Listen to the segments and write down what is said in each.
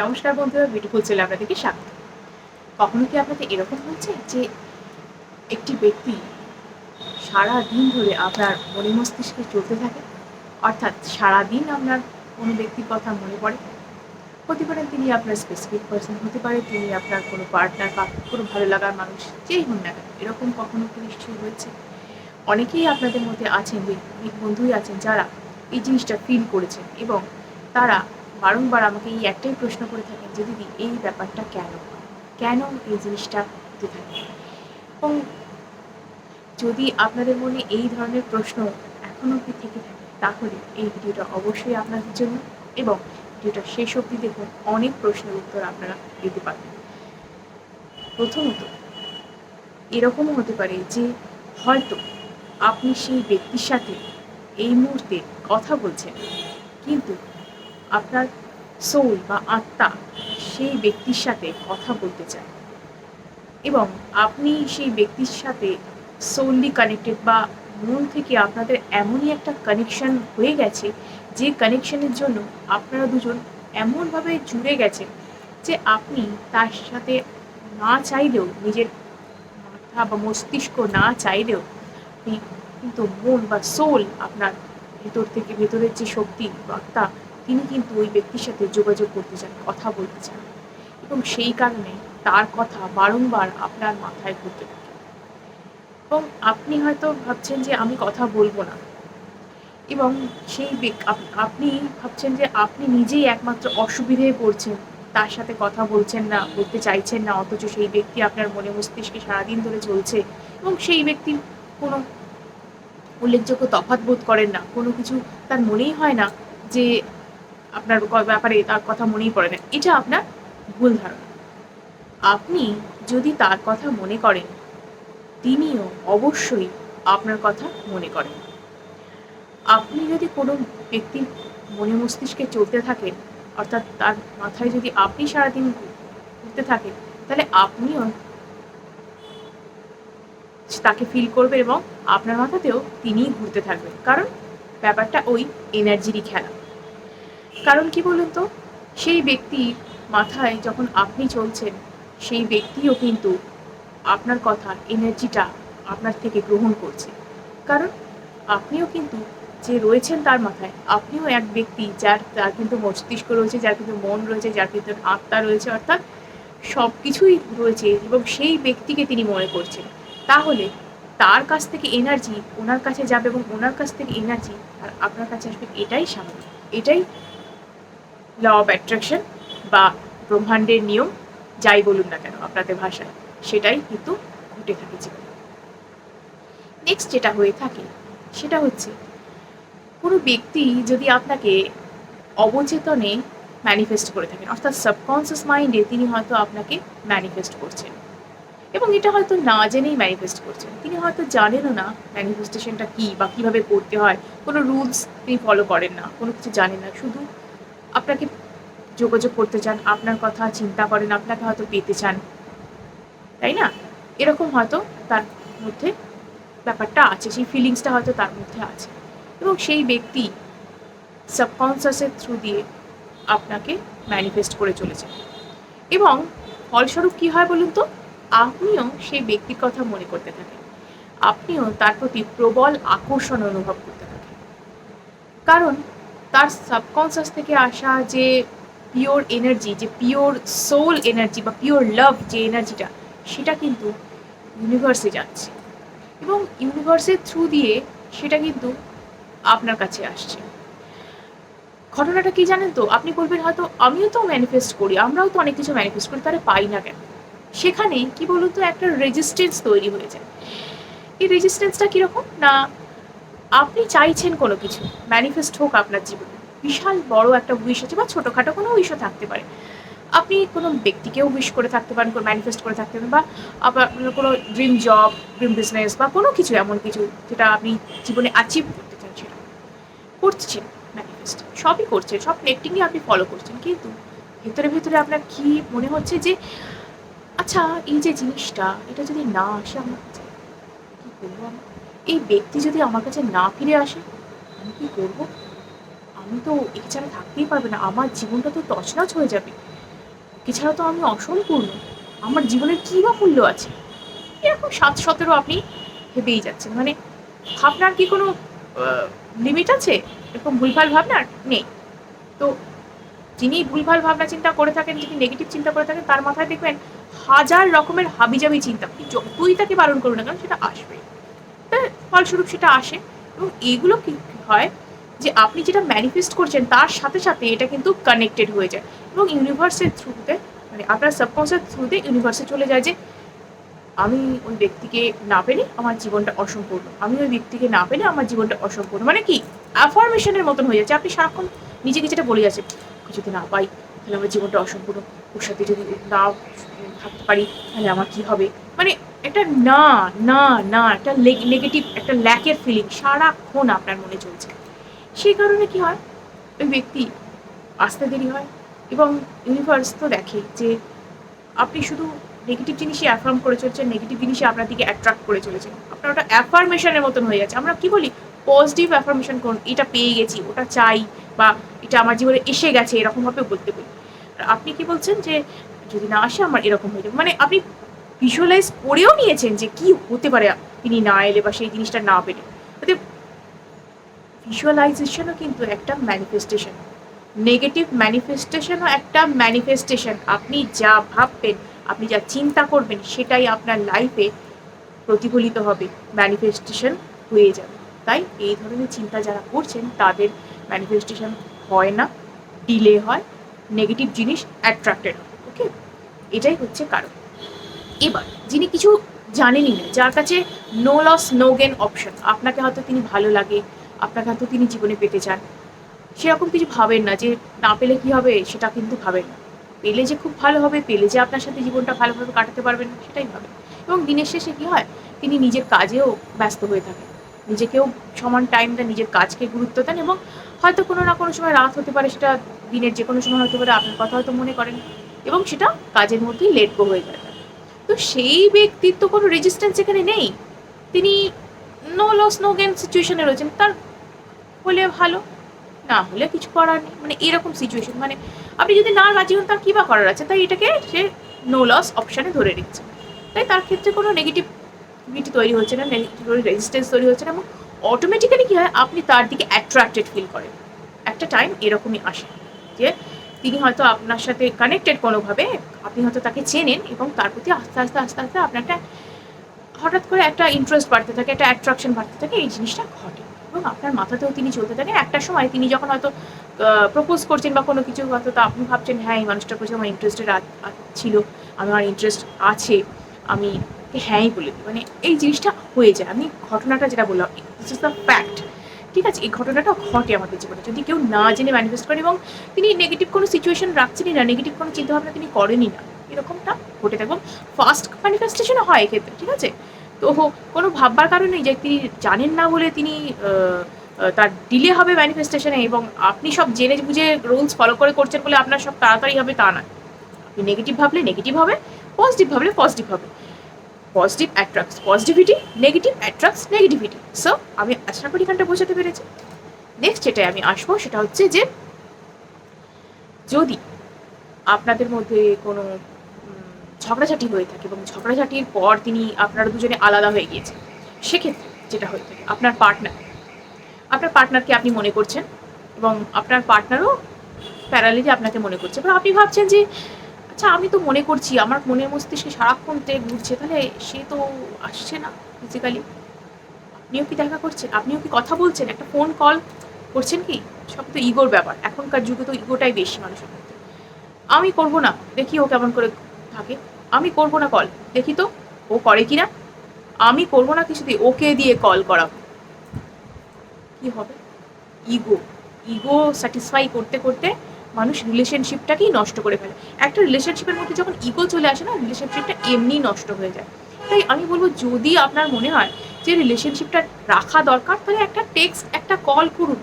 নমস্কার বন্ধুরা বিউটিফুল ছেলে আপনাদেরকে স্বাগত। কখনো কি আপনাদের এরকম হচ্ছে যে একটি ব্যক্তি সারা দিন ধরে আপনার মনে মস্তিষ্কে চলতে থাকে? অর্থাৎ সারা দিন আপনার কোনো ব্যক্তির কথা মনে পড়ে? হতে পারেন তিনি আপনার স্পেসিফিক পার্সন হতে পারে তিনি আপনার কোনো পার্টনার বা কোনো ভালো লাগার মানুষ, যেই হন না কেন, এরকম কখনো কি নিশ্চয়ই হয়েছে? অনেকেই আপনাদের মধ্যে আছেন বন্ধুই আছেন যারা এই জিনিসটা ফিল করেছেন এবং তারা বারংবার আমাকে এই একটাই প্রশ্ন করে থাকেন যে, দিদি, এই ব্যাপারটা কেন? কেন এই জিনিসটা হতে থাকে এবং যদি আপনাদের মনে এই ধরনের প্রশ্ন এখনও অবধি থেকে থাকে, তাহলে এই ভিডিওটা অবশ্যই আপনাদের জন্য এবং ভিডিওটা শেষ অবধি দেখুন। অনেক প্রশ্নের উত্তর আপনারা দিতে পারবেন। প্রথমত, এরকমও হতে পারে যে, হয়তো আপনি সেই ব্যক্তির সাথে এই মুহূর্তে কথা বলছেন, কিন্তু আপনার সোল বা আত্মা সেই ব্যক্তির সাথে কথা বলতে চায়। এবং আপনি সেই ব্যক্তির সাথে সোললি কানেক্টেড বা মন থেকে আপনাদের এমনই একটা কানেকশন হয়ে গেছে যে কানেকশনের জন্য আপনারা দুজন এমনভাবে জুড়ে গেছেন যে আপনি তার সাথে না চাইলেও, নিজের মাথা বা মস্তিষ্ক না চাইলেও কিন্তু মন বা সোল আপনার ভেতর থেকে ভেতরের যে শক্তি বা আত্মা তিনি কিন্তু ওই ব্যক্তির সাথে যোগাযোগ করতে চান, কথা বলতে চান। এবং সেই কারণে তার কথা বারংবার আপনার মাথায় ঘুরতে থাকে। এবং আপনি হয়তো ভাবছেন যে আমি কথা বলব না। এবং সেই আপনি ভাবছেন যে আপনি নিজেই একমাত্র অসুবিধায় পড়ছেন, তার সাথে কথা বলছেন না, বলতে চাইছেন না, অথচ সেই ব্যক্তি আপনার মনে মস্তিষ্কে সারাদিন ধরে চলছে। এবং সেই ব্যক্তি কোনো উল্লেখযোগ্য তফাৎ বোধ করেন না, কোনো কিছু তার মনেই হয় না যে আপনার ব্যাপারে তার কথা মনেই পড়ে না। এটা আপনার ভুল ধারণা। আপনি যদি তার কথা মনে করেন, তিনিও অবশ্যই আপনার কথা মনে করেন। আপনি যদি কোনো ব্যক্তির মনে মস্তিষ্কে চলতে থাকেন, অর্থাৎ তার মাথায় যদি আপনি সারাদিন ঘুরতে থাকেন, তাহলে আপনিও তাকে ফিল করবে এবং আপনার মাথাতেও তিনিই ঘুরতে থাকবেন। কারণ ব্যাপারটা ওই এনার্জিরই খেলা। কারণ কি বলুন তো? সেই ব্যক্তি মাথায় যখন আপনি চলছেন, সেই ব্যক্তিও কিন্তু আপনার কথা এনার্জিটা আপনার থেকে গ্রহণ করছে। কারণ আপনিও কিন্তু যে রয়েছেন তার মাথায়, আপনিও এক ব্যক্তি যার তার কিন্তু মস্তিষ্ক রয়েছে, যার কিন্তু মন রয়েছে, যার কিন্তু আত্মা রয়েছে, অর্থাৎ সব কিছুই রয়েছে এবং সেই ব্যক্তিকে তিনি মনে করছেন। তাহলে তার কাছ থেকে এনার্জি ওনার কাছে যাবে এবং ওনার কাছ থেকে এনার্জি আর আপনার কাছে আসবে, এটাই স্বাভাবিক। এটাই ল অফ অ্যাট্রাকশন বা ব্রহ্মাণ্ডের নিয়ম, যাই বলুন না কেন আপনাদের ভাষায়, সেটাই কিন্তু ঘটে থাকে জীবনে। নেক্সট যেটা হয়ে থাকে, সেটা হচ্ছে কোনো ব্যক্তি যদি আপনাকে অবচেতনে ম্যানিফেস্ট করে থাকেন, অর্থাৎ সাবকনসিয়াস মাইন্ডে তিনি হয়তো আপনাকে ম্যানিফেস্ট করছেন। এবং এটা হয়তো না জেনেই ম্যানিফেস্ট করছেন। তিনি হয়তো জানেনও না ম্যানিফেস্টেশনটা কী বা কীভাবে করতে হয়। কোনো রুলস তিনি ফলো করেন না, কোনো কিছু জানেন না। শুধু আপনাকে যোগাযোগ করতে চান, আপনার কথা চিন্তা করেন, আপনাকে হয়তো পেতে চান। তাই না? এরকম হয়তো তার মধ্যে ব্যাপারটা আছে, সেই ফিলিংসটা হয়তো তার মধ্যে আছে। এবং সেই ব্যক্তি সাবকনসিয়াসের থ্রু দিয়ে আপনাকে ম্যানিফেস্ট করে চলেছে। এবং ফলস্বরূপ কী হয় বলুন তো? আপনিও সেই ব্যক্তির কথা মনে করতে থাকেন। আপনিও তার প্রতি প্রবল আকর্ষণ অনুভব করতে থাকেন। কারণ তার সাবকনসিয়াস থেকে আসা যে পিওর এনার্জি যে পিওর সোল এনার্জি বা পিওর লাভ যে এনার্জিটা সেটা কিন্তু ইউনিভার্সে যাচ্ছে। এবং ইউনিভার্সের থ্রু দিয়ে সেটা কিন্তু আপনার কাছে আসছে। ঘটনাটা কি জানেন তো? আপনি বলবেন হয়তো, আমিও তো ম্যানিফেস্ট করি, আমরাও তো অনেক কিছু ম্যানিফেস্ট করি, তাহলে পাই না কেন? সেখানে কি বলুন তো, একটা রেজিস্ট্যান্স তৈরি হয়ে যায়। এই রেজিস্ট্যান্সটা কীরকম? না আপনি চাইছেন কোনো কিছু ম্যানিফেস্ট হোক আপনার জীবনে। বিশাল বড় একটা উইশ আছে বা ছোটোখাটো কোনো উইশও থাকতে পারে। আপনি কোনো ব্যক্তিকেও উইশ করে থাকতে পারেন, কোনো ম্যানিফেস্ট করে থাকতে পারেন বা আপনার কোনো ড্রিম জব ড্রিম বিজনেস বা কোনো কিছু, এমন কিছু যেটা আপনি জীবনে অ্যাচিভ করতে সেটা করছেন ম্যানিফেস্ট সবই করছেন, সব নেটিংই আপনি ফলো করছেন। কিন্তু ভেতরে ভেতরে আপনার কি মনে হচ্ছে যে আচ্ছা এই যে জিনিসটা, এটা যদি না আসে, আমার কাছে কী করব? আমি এই ব্যক্তি যদি আমার কাছে না ফিরে আসে, আমি কী করব? আমি তো একে ছাড়া থাকতেই পারবে না। আমার জীবনটা তো তছনছ হয়ে যাবে। এছাড়া তো আমি অসম্পূর্ণ। আমার জীবনের কী বা মূল্য আছে? এরকম সাত সতেরো আপনি ভেবেই যাচ্ছেন। মানে ভাবনার কি কোনো লিমিট আছে? এরকম ভুলভাল ভাবনার? নেই। তো যিনি ভুলভাল ভাবনা চিন্তা করে থাকেন, যিনি নেগেটিভ চিন্তা করে থাকেন, তার মাথায় দেখবেন হাজার রকমের হাবিজাবি চিন্তা। যতই তাকে বারণ করুন না কেন, সেটা আসবে ফলস্বরূপ সেটা আসে। এবং এইগুলো কি হয় যে আপনি যেটা ম্যানিফেস্ট করছেন তার সাথে সাথে এটা কিন্তু কানেক্টেড হয়ে যায়। এবং ইউনিভার্সের থ্রুতে মানে আপনার সাবকনসিয়াস থ্রুতে ইউনিভার্সে চলে যায় যে আমি ওই ব্যক্তিকে না পেলে আমার জীবনটা অসম্পূর্ণ। আমি ওই ব্যক্তিকে না পেলে আমার জীবনটা অসম্পূর্ণ। মানে কি? অ্যাফার্মেশনের মতন হয়ে যাচ্ছে। আপনি সারাক্ষণ নিজেকে যেটা বলে যাচ্ছেন যদি না পাই, তাহলে আমার জীবনটা অসম্পূর্ণ। ওর সাথে যদি না থাকতে পারি, তাহলে আমার কী হবে? মানে একটা না না না, একটা নেগেটিভ একটা ল্যাকের ফিলিং সারাক্ষণ আপনার মনে চলছে। সেই কারণে কি হয়? ওই ব্যক্তি আসতে দেরি হয় এবং ইউনিভার্স তো দেখে যে আপনি শুধু নেগেটিভ জিনিসই অ্যাফার্ম করে চলছেন নেগেটিভ জিনিসই আপনার দিকে অ্যাট্রাক্ট করে চলেছেন আপনার ওটা অ্যাফার্মেশনের মতন হয়ে যাচ্ছে। আমরা কি বলি? পজিটিভ অ্যাফার্মেশন করুন, এটা পেয়ে গেছি, ওটা চাই বা, এটা আমার জীবনে এসে গেছে এরকমভাবে বলতে বলি আপনি কি বলছেন যে, যদি না আসে, আমার এরকম হয়ে যাবে। মানে আপনি ভিজুয়ালাইজ করেও নিয়েছেন যে কি হতে পারে তিনি না এলে বা সেই জিনিসটা না পেলে। ভিজুয়ালাইজেশনও কিন্তু একটা ম্যানিফেস্টেশন নেগেটিভ ম্যানিফেস্টেশনও একটা ম্যানিফেস্টেশন আপনি যা ভাববেন, আপনি যা চিন্তা করবেন, সেটাই আপনার লাইফে প্রতিফলিত হবে ম্যানিফেস্টেশন হয়ে যাবে। তাই এই ধরনের চিন্তা যারা করছেন, তাদের ম্যানিফেস্টেশন হয় না ডিলে হয় নেগেটিভ জিনিস অ্যাট্রাক্টেড ওকে এটাই হচ্ছে কারণ। এবার, যিনি কিছু জানেনই না যার কাছে no loss no gain option আপনাকে হয়তো তিনি ভালো লাগে, আপনাকে হয়তো তিনি জীবনে পেতে চান। সেরকম কিছু ভাবেন না যে, না পেলে কি হবে, সেটা কিন্তু ভাবেন না। পেলে যে খুব ভালো হবে, পেলে যে আপনার সাথে জীবনটা ভালোভাবে কাটাতে পারবেন, সেটাই ভাবেন। এবং দিনের শেষে কি হয়, তিনি নিজের কাজেও ব্যস্ত হয়ে থাকেন। নিজেকেও সমান টাইম দেন, নিজের কাজকে গুরুত্ব দেন এবং হয়তো কোনো না কোনো সময় রাত হতে পারে, সেটা দিনের যে কোনো সময় হতে পারে, আপনার কথা হয়তো মনে করেন। এবং সেটা কাজের মধ্যেই লেট গো হয়ে যায়। তো সেই ব্যক্তির তো কোনো রেজিস্ট্যান্স এখানে নেই। তিনি নো লস নো গেন সিচুয়েশনে রয়েছেন। তার হলে ভালো, না হলে কিছু করার নেই। মানে এরকম সিচুয়েশন মানে আপনি যদি না রাজি হন, তার কী বা করার আছে? তাই এটাকে সে নো লস অপশানে ধরে নিচ্ছে। তাই তার ক্ষেত্রে কোনো নেগেটিভ নেগেটিভিটি তৈরি হচ্ছে না নেগেটিভ রেজিস্ট্যান্স তৈরি হচ্ছে না এবং অটোমেটিক্যালি কী হয়? আপনি তার দিকে অ্যাট্রাক্টেড ফিল করেন। একটা টাইম এরকমই আসে যে তিনি হয়তো আপনার সাথে কানেক্টেড কোনোভাবে, আপনি হয়তো তাকে চেনেন এবং তার প্রতি আস্তে আস্তে আস্তে আস্তে আপনার একটা হঠাৎ করে একটা ইন্টারেস্ট বাড়তে থাকে, একটা অ্যাট্রাকশন বাড়তে থাকে, এই জিনিসটা ঘটে। এবং আপনার মাথাতেও তিনি চলতে থাকেন একটা সময় তিনি যখন হয়তো প্রপোজ করছেন বা কোনো কিছু, হয়তো তা আপনি ভাবছেন হ্যাঁ এই মানুষটার প্রতি আমার ইন্টারেস্টেড ছিল, আমার ইন্টারেস্ট আছে, আমি হ্যাঁই বলে দিই। মানে এই জিনিসটা হয়ে যায়। আমি ঘটনাটা যেটা বললাম দিস ইজ দ্য ফ্যাক্ট ঠিক আছে, এই ঘটনাটা ঘটে আমাদের জীবনে। যদি কেউ না জেনে ম্যানিফেস্ট করেন এবং তিনি নেগেটিভ কোনো সিচুয়েশন রাখছেনই না নেগেটিভ কোনো চিন্তাভাবনা তিনি করেনই না, এরকমটা ঘটে থাকবে ফার্স্ট ম্যানিফেস্টেশনও হয় এক্ষেত্রে ঠিক আছে? তো কোনো ভাববার কারণেই যে তিনি জানেন না বলে তিনি তার ডিলে হবে ম্যানিফেস্টেশনে এবং আপনি সব জেনে বুঝে রুলস ফলো করে করছেন বলে আপনার সব তাড়াতাড়ি হবে তা নয়। আপনি নেগেটিভ ভাবলে নেগেটিভ হবে পজিটিভ ভাবলে পজিটিভ হবে। Positive attracts positivity negative attracts negativity so আমি আশা করি এখানটা বোঝাতে পেরেছি। নেক্সট যেটাই আমি আসব সেটা হচ্ছে যে, যদি আপনাদের মধ্যে কোনো ঝগড়াঝাটি হয়ে থাকে এবং ঝগড়াঝাটির পর তিনি আপনারা দুজনে আলাদা হয়ে গিয়েছেন, সেক্ষেত্রে যেটা হয়ে থাকে, আপনার পার্টনার আপনার পার্টনারকে আপনি মনে করছেন এবং আপনার পার্টনারও প্যারালিটি আপনাকে মনে করছে। এবার আপনি ভাবছেন যে আচ্ছা আমি তো মনে করছি, আমার মনের মস্তিষ্কে সারাক্ষণ তে ঘুরছে তাহলে সে তো আসছে না ফিজিক্যালি আপনিও কি দেখা করছেন? আপনিও কি কথা বলছেন? একটা ফোন কল করছেন কি? সব তো ইগোর ব্যাপার, এখনকার যুগে তো ইগোটাই বেশি মানুষের মধ্যে। আমি করব না, দেখি ও কেমন করে থাকে। আমি করব না কল দেখি তো ও করে কি না আমি করব না কিছু দিয়ে ওকে দিয়ে কল করাবো কি হবে? ইগো ইগো স্যাটিসফাই করতে করতে মানুষ রিলেশনশিপটাকেই নষ্ট করে ফেলে। একটা রিলেশনশিপের মধ্যে যখন ইগো চলে আসে না রিলেশনশিপটা এমনি নষ্ট হয়ে যায়। তাই আমি বলব, যদি আপনার মনে হয় যে রিলেশনশিপটা রাখা দরকার, তাহলে একটা টেক্সট একটা কল করুন।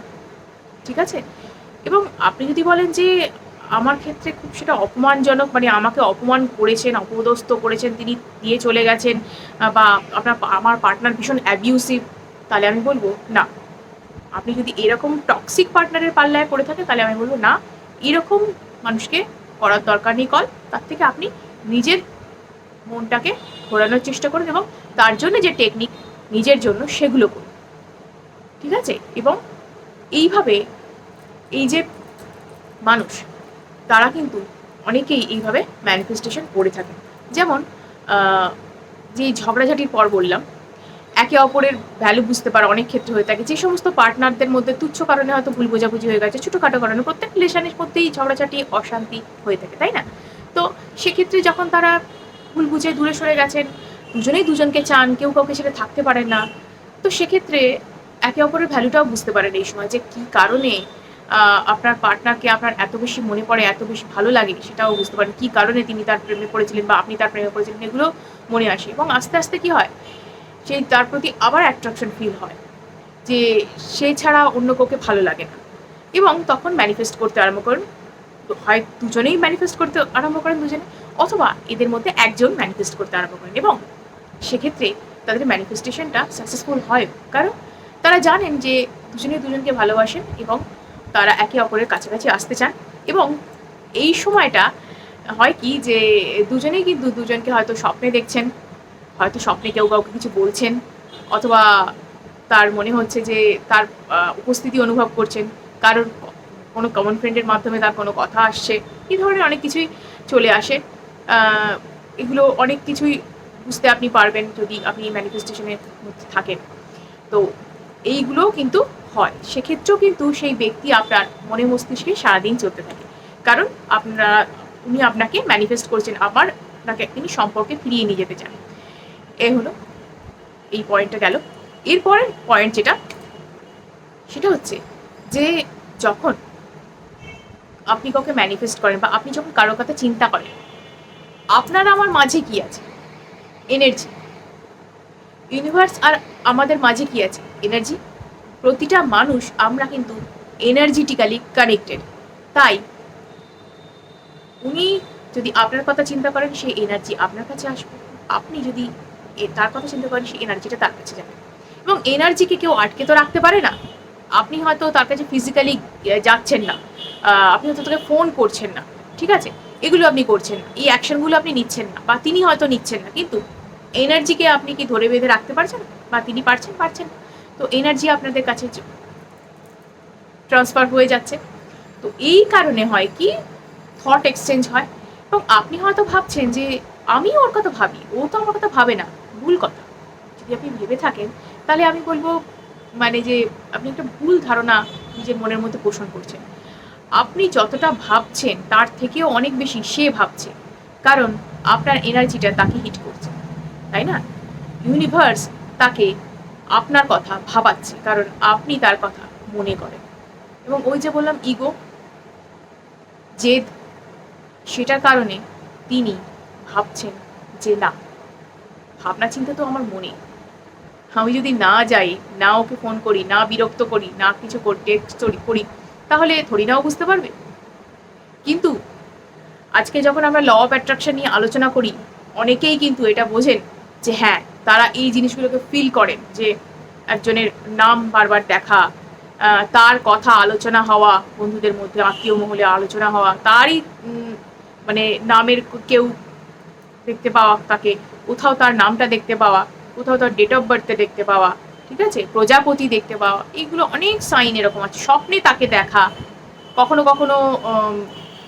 ঠিক আছে? এবং আপনি যদি বলেন যে, আমার ক্ষেত্রে খুব সেটা অপমানজনক মানে আমাকে অপমান করেছেন, অপদস্থ করেছেন, তিনি দিয়ে চলে গেছেন বা আপনার আমার পার্টনার ভীষণ অ্যাবিউসিভ তাহলে আমি বলব, না। আপনি যদি এরকম টক্সিক পার্টনারের পাল্লায় করে থাকেন তাহলে আমি বলব, না। এরকম মানুষকে করার দরকার নেই কল। তার থেকে আপনি নিজের মনটাকে ঘোরানোর চেষ্টা করুন এবং তার জন্য যে টেকনিক নিজের জন্য সেগুলো করুন। ঠিক আছে? এবং এইভাবে এই যে মানুষ, তারা কিন্তু অনেকেই এইভাবে ম্যানিফেস্টেশন করে থাকে যেমন যে ঝগড়াঝাটির পর বললাম একে অপরের ভ্যালু বুঝতে পারা অনেক ক্ষেত্রে হয়ে থাকে। যে সমস্ত পার্টনারদের মধ্যে তুচ্ছ কারণে হয়তো ভুল বোঝাবুঝি হয়ে গেছে, ছোটোখাটো কারণে প্রত্যেক রিলেশনের মধ্যেই ঝগড়াঝাটি, অশান্তি হয়ে থাকে, তাই না? তো সেক্ষেত্রে যখন তারা ভুল বুঝে দূরে সরে গেছেন, দুজনেই দুজনকে চান, কেউ কাউকে সেটা থাকতে পারে না, তো সেক্ষেত্রে একে অপরের ভ্যালুটাও বুঝতে পারেন এই সময় যে কী কারণে আপনার পার্টনারকে আপনার এত বেশি মনে পড়ে, এত বেশি ভালো লাগে, সেটাও বুঝতে পারেন কী কারণে তিনি তার প্রেমে পড়েছিলেন বা আপনি তার প্রেমে পড়েছিলেন, এগুলো মনে আসে। এবং আস্তে আস্তে কি হয় সেই তার প্রতি আবার অ্যাট্রাকশন ফিল হয়, যে সে ছাড়া অন্য কাউকে ভালো লাগে না। এবং তখন ম্যানিফেস্ট করতে আরম্ভ করেন, হয় দুজনেই ম্যানিফেস্ট করতে আরম্ভ করেন দুজনে, অথবা এদের মধ্যে একজন ম্যানিফেস্ট করতে আরম্ভ করেন। এবং সেক্ষেত্রে তাদের ম্যানিফেস্টেশনটা সাকসেসফুল হয়। কারণ তারা জানেন যে দুজনে দুজনকে ভালোবাসেন এবং তারা একে অপরের কাছাকাছি আসতে চান। এবং এই সময়টা হয় কি যে দুজনেই কিন্তু দুজনকে হয়তো স্বপ্নে দেখছেন হয়তো স্বপ্নে কেউ কাউকে কিছু বলছেন, অথবা তার মনে হচ্ছে যে তার উপস্থিতি অনুভব করছেন, কারোর কোনো কমন ফ্রেন্ডের মাধ্যমে তার কোনো কথা আসছে, এই ধরনের অনেক কিছুই চলে আসে। এগুলো অনেক কিছুই বুঝতে আপনি পারবেন যদি আপনি ম্যানিফেস্টেশনের মধ্যে থাকেন। তো এইগুলোও কিন্তু হয়। সেক্ষেত্রেও কিন্তু সেই ব্যক্তি আপনার মনে মস্তিষ্কে সারাদিন চলতে থাকে। কারণ আপনারা, উনি আপনাকে ম্যানিফেস্ট করছেন, আবার আপনাকে তিনি সম্পর্কে ফিরিয়ে নিয়ে যেতে চান। এ হলো, এই পয়েন্টটা গেল। এরপরের পয়েন্ট যেটা, সেটা হচ্ছে যে যখন আপনি কাউকে ম্যানিফেস্ট করেন বা আপনি যখন কারও কথা চিন্তা করেন, আপনার আমার মাঝে কি আছে? এনার্জি ইউনিভার্স আর আমাদের মাঝে কি আছে? এনার্জি প্রতিটা মানুষ আমরা কিন্তু এনার্জিটিক্যালি কানেক্টেড তাই উনি যদি আপনার কথা চিন্তা করেন, সেই এনার্জি আপনার কাছে আসবে। আপনি যদি তার কথা চিন্তা করেন সেই এনার্জিটা তার কাছে যাবে। এবং এনার্জিকে কেউ আটকে তো রাখতে পারে না। আপনি হয়তো তার কাছে ফিজিক্যালি যাচ্ছেন না। আপনি হয়তো তাকে ফোন করছেন না। ঠিক আছে? এগুলো আপনি করছেন না। এই অ্যাকশনগুলো আপনি নিচ্ছেন না। বা তিনি হয়তো নিচ্ছেন না। কিন্তু এনার্জিকে আপনি কি ধরে বেঁধে রাখতে পারছেন? বা তিনি পারছেন? পারছেন তো এনার্জি আপনাদের কাছে ট্রান্সফার হয়ে যাচ্ছে। তো এই কারণে হয় কি? থট এক্সচেঞ্জ হয়। এবং আপনি হয়তো ভাবছেন যে আমি ওর কথা ভাবি। ও তো আমার কথা ভাবে না। ভুল কথা। যদি আপনি ভেবে থাকেন, তাহলে আমি বলব মানে যে আপনি একটা ভুল ধারণা নিজের মনের মধ্যে পোষণ করছেন। আপনি যতটা ভাবছেন, তার থেকেও অনেক বেশি সে ভাবছে। কারণ আপনার এনার্জিটা তাকে হিট করছে, তাই না? ইউনিভার্স তাকে আপনার কথা ভাবাচ্ছে, কারণ আপনি তার কথা মনে করেন। এবং ওই যে বললাম, ইগো, জেদ, সেটার কারণে তিনি ভাবছেন যে না। ভাবনা চিন্তা তো আমার মনে। আমি যদি না যাই, না ওকে ফোন করি, না বিরক্ত করি, না কিছু টেক্সট করি, তাহলে থরি নাও বুঝতে পারবে। কিন্তু আজকে যখন আমরা ল অফ অ্যাট্রাকশন নিয়ে আলোচনা করি, অনেকেই কিন্তু এটা বোঝেন যে হ্যাঁ তারা এই জিনিসগুলোকে ফিল করেন যে একজনের নাম বারবার দেখা তার কথা আলোচনা হওয়া, বন্ধুদের মধ্যে আত্মীয় মহলে আলোচনা হওয়া, তারই মানে নামের কেউ দেখতে পাওয়া, তাকে কোথাও তার নামটা দেখতে পাওয়া, কোথাও তার ডেট অফ বার্থে দেখতে পাওয়া, ঠিক আছে? প্রজাপতি দেখতে পাওয়া এইগুলো অনেক সাইন এরকম আছে। স্বপ্নে তাকে দেখা, কখনো কখনো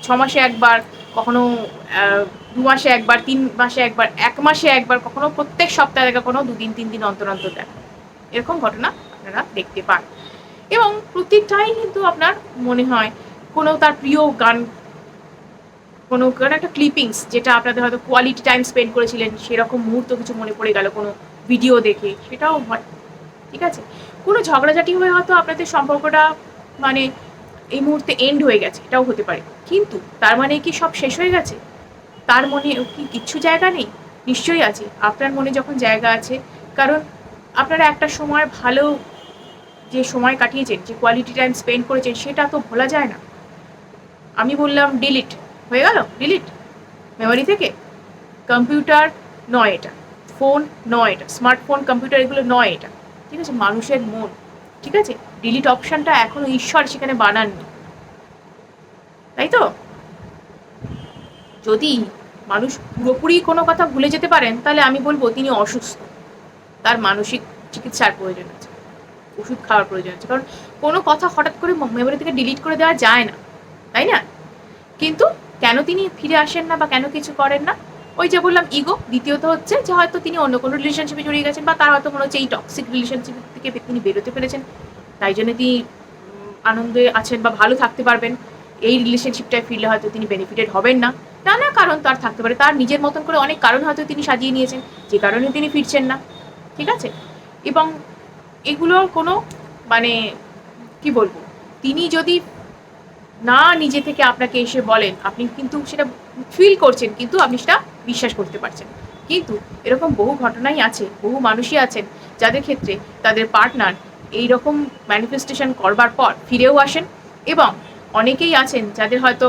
ছ মাসে একবার, কখনো দু মাসে একবার, তিন মাসে একবার, এক মাসে একবার, কখনো প্রত্যেক সপ্তাহে দেখা কোনো দুদিন, তিন দিন অন্তর অন্তর দেখা। এরকম ঘটনা আপনারা দেখতে পান। এবং প্রতিটাই কিন্তু আপনার মনে হয় কোনো তার প্রিয় গান কোনো কোনো একটা ক্লিপিংস যেটা আপনাদের হয়তো কোয়ালিটি টাইম স্পেন্ড করেছিলেন, সেরকম মুহূর্ত কিছু মনে পড়ে গেল কোনো ভিডিও দেখে, সেটাও ঠিক আছে? কোনো ঝগড়াঝাটি হয়ে হয়তো আপনাদের সম্পর্কটা মানে এই মুহূর্তে এন্ড হয়ে গেছে, এটাও হতে পারে। কিন্তু তার মানে কি সব শেষ হয়ে গেছে? তার মনে কি কিচ্ছু জায়গা নেই? নিশ্চয়ই আছে। আপনার মনে যখন জায়গা আছে, কারণ আপনারা একটা সময় ভালো যে সময় কাটিয়েছেন, যে কোয়ালিটি টাইম স্পেন্ড করেছেন, সেটা তো ভোলা যায় না। আমি বললাম ডিলিট হয়ে গেল? ডিলিট মেমোরি থেকে? কম্পিউটার নয় এটা। ফোন নয় এটা। স্মার্টফোন কম্পিউটার এগুলো নয় এটা। ঠিক আছে? মানুষের মন। ঠিক আছে? ডিলিট অপশানটা এখনও ঈশ্বর সেখানে বানাননি। তাই তো? যদি মানুষ পুরোপুরি কোনো কথা ভুলে যেতে পারেন, তাহলে আমি বলব তিনি অসুস্থ। তার মানসিক চিকিৎসার প্রয়োজন আছে। ওষুধ খাওয়ার প্রয়োজন আছে। কারণ কোনো কথা হঠাৎ করে মেমোরি থেকে ডিলিট করে দেওয়া যায় না। তাই না? কিন্তু কেন তিনি ফিরে আসেন না বা কেন কিছু করেন না? ওই যে বললাম ইগো দ্বিতীয়ত হচ্ছে যে হয়তো তিনি অন্য কোনো রিলেশনশিপে জড়িয়ে গেছেন বা তার হয়তো মনে হচ্ছে এই টক্সিক রিলেশনশিপ থেকে তিনি বেরোতে পেরেছেন। তাই জন্য তিনি আনন্দে আছেন বা ভালো থাকতে পারবেন। এই রিলেশনশিপটায় ফিরলে হয়তো তিনি বেনিফিটেড হবেন না। নানা কারণ তার থাকতে পারে। তার নিজের মতন করে অনেক কারণ হয়তো তিনি সাজিয়ে নিয়েছেন। যে কারণে তিনি ফিরছেন না। ঠিক আছে? এবং এগুলোর কোনো মানে কি বলব? তিনি যদি না নিজে থেকে আপনাকে এসে বলেন, আপনি কিন্তু সেটা ফিল করছেন, কিন্তু আপনি সেটা বিশ্বাস করতে পারছেন। কিন্তু এরকম বহু ঘটনাই আছে, বহু মানুষই আছেন যাদের ক্ষেত্রে তাদের পার্টনার এই রকম ম্যানিফেস্টেশন করবার পর ফিরেও আসেন এবং অনেকেই আছেন যাদের হয়তো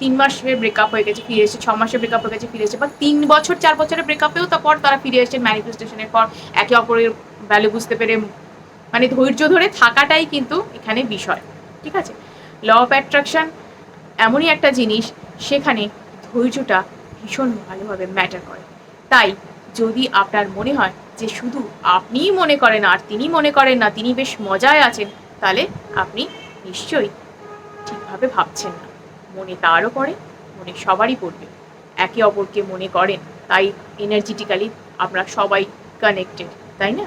তিন মাসের ব্রেকআপ হয়ে গেছে, ফিরে এসে ছ মাসের ব্রেকআপ হয়ে গেছে, ফিরে এসে বা তিন বছর, চার বছরের ব্রেকআপেও তারপর তারা ফিরে এসেছেন ম্যানিফেস্টেশনের পর একে অপরের ভ্যালু বুঝতে পেরে মানে ধৈর্য ধরে থাকাটাই কিন্তু এখানে বিষয়, ঠিক আছে? ল অফ অ্যাট্রাকশন এমনই একটা জিনিস সেখানে ধৈর্যটা ভীষণ ভালোভাবে ম্যাটার করে। তাই যদি আপনার মনে হয় যে শুধু আপনিই মনে করেন আর তিনি মনে করেন না, তিনি বেশ মজায় আছেন, তাহলে আপনি নিশ্চয়ই ঠিকভাবে ভাবছেন না। মনে তারও পড়ে, মনে সবারই পড়বে। একে অপরকে মনে করেন, তাই এনার্জিটিক্যালি আমরা সবাই কানেক্টেড তাই না?